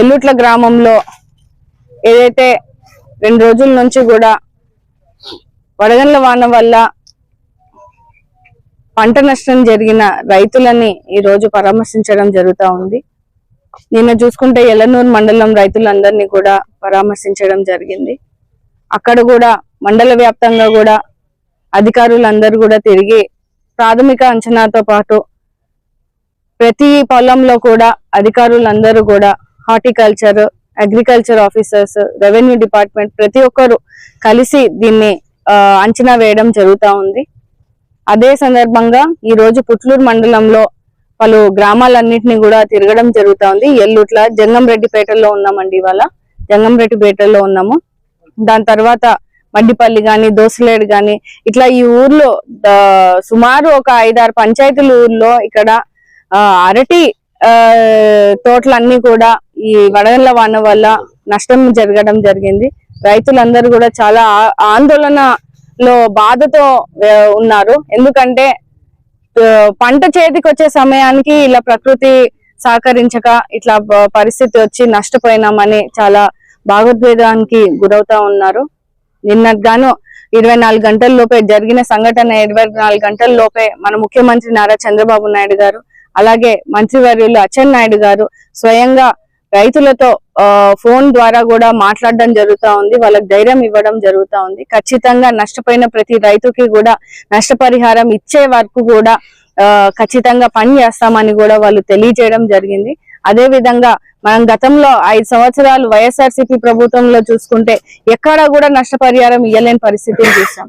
ఎల్లుట్ల గ్రామంలో ఏదైతే రెండు రోజుల నుంచి కూడా వడగండ్ల వాన వల్ల పంట నష్టం జరిగిన రైతులని ఈ రోజు పరామర్శించడం జరుగుతూ ఉంది. నిన్న చూసుకుంటే ఎల్లనూరు మండలం రైతులందరినీ కూడా పరామర్శించడం జరిగింది. అక్కడ కూడా మండల వ్యాప్తంగా కూడా అధికారులందరూ కూడా తిరిగి ప్రాథమిక అంచనాతో పాటు ప్రతి పొలంలో కూడా అధికారులందరూ కూడా horticulture agriculture officers revenue department ప్రతి ఒక్కరు కలిసి దీన్ని అంచనా వేయడం జరుగుతా ఉంది. అదే సందర్భంగా ఈ రోజు పుట్లూరు మండలంలో పలు గ్రామాలన్నింటినీ కూడా తిరగడం జరుగుతూ ఉంది. ఎల్లుట్ల జంగంరెడ్డిపేటలో ఉన్నామండి ఇవాళ. జంగంరెడ్డిపేటలో ఉన్నాము. దాని తర్వాత మడ్డిపల్లి కానీ దోసలేడు కానీ ఇట్లా ఈ ఊర్లో సుమారు ఒక ఐదారు పంచాయతీల ఊర్లో ఇక్కడ అరటి ఆ, తోటలన్నీ కూడా ఈ వడగళ్ళ వాన వల్ల నష్టం జరగడం జరిగింది. రైతులందరూ కూడా చాలా ఆ- ఆందోళనలో బాధతో ఉన్నారు. ఎందుకంటే పంట చేతికి వచ్చే సమయానికి ఇలా ప్రకృతి సహకరించక ఇట్లా పరిస్థితి వచ్చి నష్టపోయినామని చాలా భావోద్వేగానికి గురవుతా ఉన్నారు. నిన్నగాను ఇరవై నాలుగు గంటల లోపే జరిగిన సంఘటన ఇరవై నాలుగు గంటల లోపే మన ముఖ్యమంత్రి నారా చంద్రబాబు నాయుడు గారు అలాగే మంత్రివర్యులు అచ్చెన్ నాయుడు గారు స్వయంగా రైతులతో ఆ, ఫోన్ ద్వారా కూడా మాట్లాడడం జరుగుతా ఉంది. వాళ్ళకి ధైర్యం ఇవ్వడం జరుగుతా ఉంది. ఖచ్చితంగా నష్టపోయిన ప్రతి రైతుకి కూడా నష్టపరిహారం ఇచ్చే వరకు కూడా ఖచ్చితంగా పని చేస్తామని కూడా వాళ్ళు తెలియజేయడం జరిగింది. అదే విధంగా మనం గతంలో ఐదు సంవత్సరాలు వైఎస్ఆర్సీపీ ప్రభుత్వంలో చూసుకుంటే ఎక్కడా కూడా నష్టపరిహారం ఇవ్వలేని పరిస్థితిని చూసాం.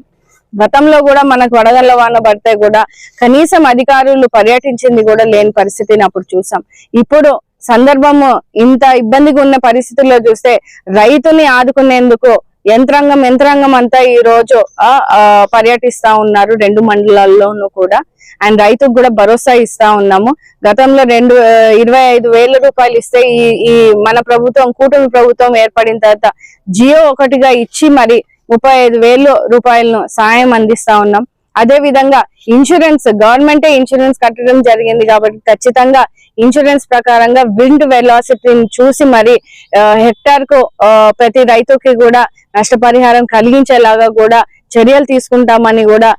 గతంలో కూడా మనకు వడగళ్ళ వాన పడితే కూడా కనీసం అధికారులు పర్యటించింది కూడా లేని పరిస్థితిని అప్పుడు చూసాం. ఇప్పుడు సందర్భము ఇంత ఇబ్బందిగా ఉన్న పరిస్థితుల్లో చూస్తే రైతుని ఆదుకునేందుకు యంత్రాంగం యంత్రాంగం అంతా ఈ రోజు ఆ, పర్యటిస్తా ఉన్నారు రెండు మండలాల్లోనూ కూడా. అండ్ రైతుకు కూడా భరోసా ఇస్తా ఉన్నాము. గతంలో రెండు ఇరవై ఐదు వేల రూపాయలు ఇస్తే ఈ ఈ మన ప్రభుత్వం కూటమి ప్రభుత్వం ఏర్పడిన తర్వాత జియో ఒకటిగా ఇచ్చి మరి ముప్పై ఐదు వేలు రూపాయలను సాయం అందిస్తా ఉన్నాం. అదే విధంగా ఇన్సూరెన్స్ గవర్నమెంటే ఇన్సూరెన్స్ కట్టడం జరిగింది కాబట్టి ఖచ్చితంగా ఇన్సూరెన్స్ ప్రకారంగా విండ్ వెలాసిటీని చూసి మరి హెక్టార్కు ప్రతి రైతుకి కూడా నష్టపరిహారం కలిగించేలాగా కూడా చర్యలు తీసుకుంటామని కూడా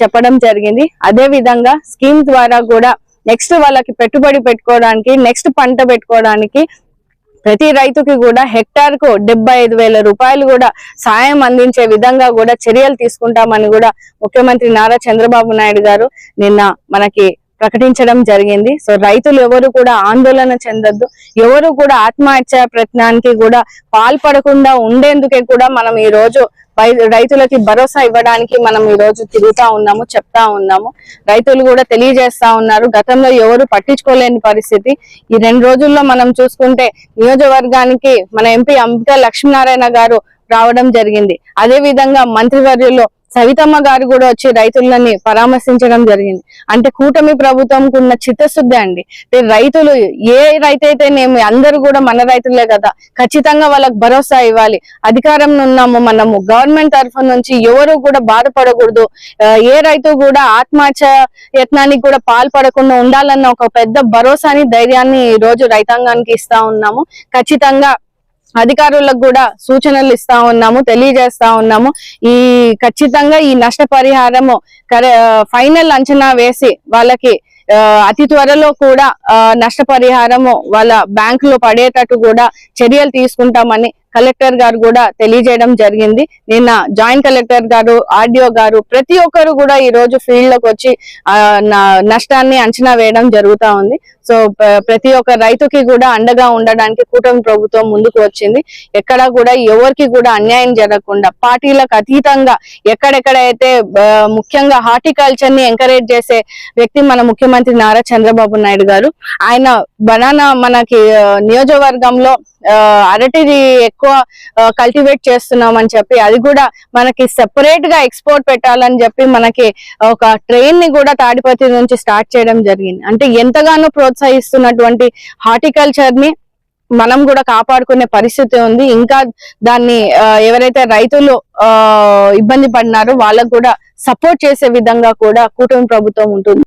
చెప్పడం జరిగింది. అదే విధంగా స్కీమ్ ద్వారా కూడా నెక్స్ట్ వాళ్ళకి పెట్టుబడి పెట్టుకోవడానికి నెక్స్ట్ పంట పెట్టుకోవడానికి ప్రతి రైతుకి కూడా హెక్టార్కు డెబ్బై ఐదు వేల రూపాయలు కూడా సాయం అందించే విధంగా కూడా చర్యలు తీసుకుంటామని కూడా ముఖ్యమంత్రి నారా చంద్రబాబు నాయుడు గారు నిన్న మనకి ప్రకటించడం జరిగింది. సో రైతులు ఎవరు కూడా ఆందోళన చెందొద్దు. ఎవరు కూడా ఆత్మహత్య ప్రయత్నానికి కూడా పాల్పడకుండా ఉండేందుకే కూడా మనం ఈ రోజు రైతులకి భరోసా ఇవ్వడానికి మనం ఈ రోజు తిరుగుతా ఉన్నాము చెప్తా ఉన్నాము. రైతులు కూడా తెలియజేస్తా ఉన్నారు. గతంలో ఎవరు పట్టించుకోలేని పరిస్థితి. ఈ రెండు రోజుల్లో మనం చూసుకుంటే నియోజకవర్గానికి మన ఎంపీ అంబికా లక్ష్మీనారాయణ గారు రావడం జరిగింది. అదే విధంగా మంత్రివర్యుల్లో సవితమ్మ గారు కూడా వచ్చి రైతులని పరామర్శించడం జరిగింది. అంటే కూటమి ప్రభుత్వంకు ఉన్న చిత్తశుద్ధి అండి. రైతులు ఏ రైతైతేనేమి అందరూ కూడా మన రైతులే కదా. ఖచ్చితంగా వాళ్ళకి భరోసా ఇవ్వాలి. అధికారం ఉన్నాము మనము. గవర్నమెంట్ తరఫు నుంచి ఎవరు కూడా బాధపడకూడదు. ఏ రైతు కూడా ఆత్మహత్య యత్నానికి కూడా పాల్పడకుండా ఉండాలన్న ఒక పెద్ద భరోసాని ధైర్యాన్ని ఈ రోజు రైతాంగానికి ఇస్తా ఉన్నాము. ఖచ్చితంగా అధికారులకు కూడా సూచనలు ఇస్తా ఉన్నాము తెలియజేస్తా ఉన్నాము. ఈ ఖచ్చితంగా ఈ నష్టపరిహారము కరె ఫైనల్ అంచనా వేసి వాళ్ళకి అతి త్వరలో కూడా నష్టపరిహారము వాళ్ళ బ్యాంకులో పడేటట్టు కూడా చర్యలు తీసుకుంటామని కలెక్టర్ గారు కూడా తెలియజేయడం జరిగింది. నిన్న జాయింట్ కలెక్టర్ గారు ఆర్డిఓ గారు ప్రతి ఒక్కరు కూడా ఈ రోజు ఫీల్డ్లోకి వచ్చి నష్టాన్ని అంచనా వేయడం జరుగుతా ఉంది. సో ప్రతి ఒక్క రైతుకి కూడా అండగా ఉండడానికి కూటమి ప్రభుత్వం ముందుకు వచ్చింది. ఎక్కడ కూడా ఎవరికి కూడా అన్యాయం జరగకుండా పార్టీలకు అతీతంగా ఎక్కడెక్కడైతే ముఖ్యంగా హార్టికల్చర్ని ఎంకరేజ్ చేసే వ్యక్తి మన ముఖ్యమంత్రి నారా చంద్రబాబు నాయుడు గారు ఆయన బనానా మనకి నియోజకవర్గంలో ఆ, అరటిది ఎక్కువ కల్టివేట్ చేస్తున్నాం అని చెప్పి అది కూడా మనకి సెపరేట్గా ఎక్స్పోర్ట్ పెట్టాలని చెప్పి మనకి ఒక ట్రైన్ని కూడా తాడిపత్రి నుంచి స్టార్ట్ చేయడం జరిగింది. అంటే ఎంతగానో ప్రోత్సహిస్తున్నటువంటి హార్టికల్చర్ని మనం కూడా కాపాడుకునే పరిస్థితి ఉంది. ఇంకా దాన్ని ఎవరైతే రైతులు ఆ ఇబ్బంది పడినారో వాళ్ళకు కూడా సపోర్ట్ చేసే విధంగా కూడా కూటమి ప్రభుత్వం ఉంటుంది.